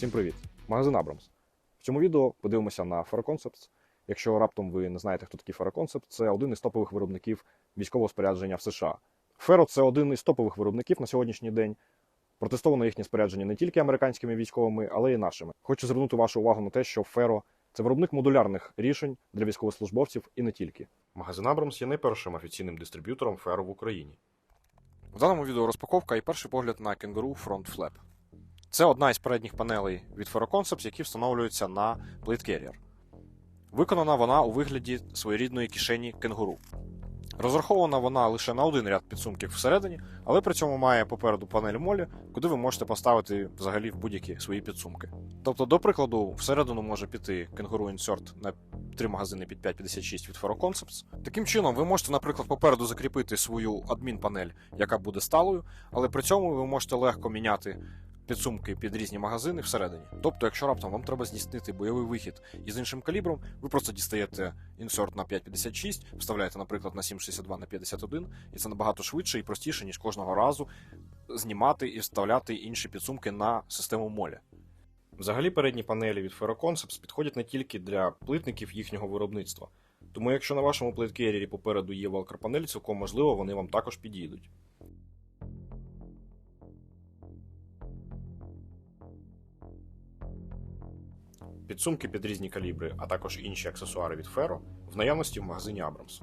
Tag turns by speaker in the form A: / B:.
A: Всім привіт! Магазин Абрамс. В цьому відео подивимося на Ferroconcepts. Якщо раптом ви не знаєте, хто такий Ferroconcept, це один із топових виробників військового спорядження в США. Ferro – це один із топових виробників на сьогоднішній день. Протестовано їхнє спорядження не тільки американськими військовими, але й нашими. Хочу звернути вашу увагу на те, що Ferro – це виробник модулярних рішень для військовослужбовців і не тільки. Магазин Абрамс є найпершим офіційним дистриб'ютором Ferro в Україні. В даному відео розпаковка і перший погляд на Kangaroo Front Flap. Це одна із передніх панелей від Ferroconcepts, які встановлюються на Plate Carrier. Виконана вона у вигляді своєрідної кишені кенгуру. Розрахована вона лише на один ряд підсумків всередині, але при цьому має попереду панель молі, куди ви можете поставити взагалі в будь-які свої підсумки. Тобто, до прикладу, всередину може піти кенгуру Insert на три магазини під 556 від Ferroconcepts. Таким чином, ви можете, наприклад, попереду закріпити свою адмінпанель, яка буде сталою, але при цьому ви можете легко міняти підсумки під різні магазини всередині. Тобто, якщо раптом вам треба здійснити бойовий вихід із іншим калібром, ви просто дістаєте інсерт на 5,56, вставляєте, наприклад, на 7,62 на 51, і це набагато швидше і простіше, ніж кожного разу знімати і вставляти інші підсумки на систему молі. Взагалі, передні панелі від Ferroconcepts підходять не тільки для плитників їхнього виробництва. Тому якщо на вашому плиткеррі попереду є велкер-панель, цілком можливо, вони вам також підійдуть. Підсумки під різні калібри, а також інші аксесуари від Феро в наявності в магазині Abrams.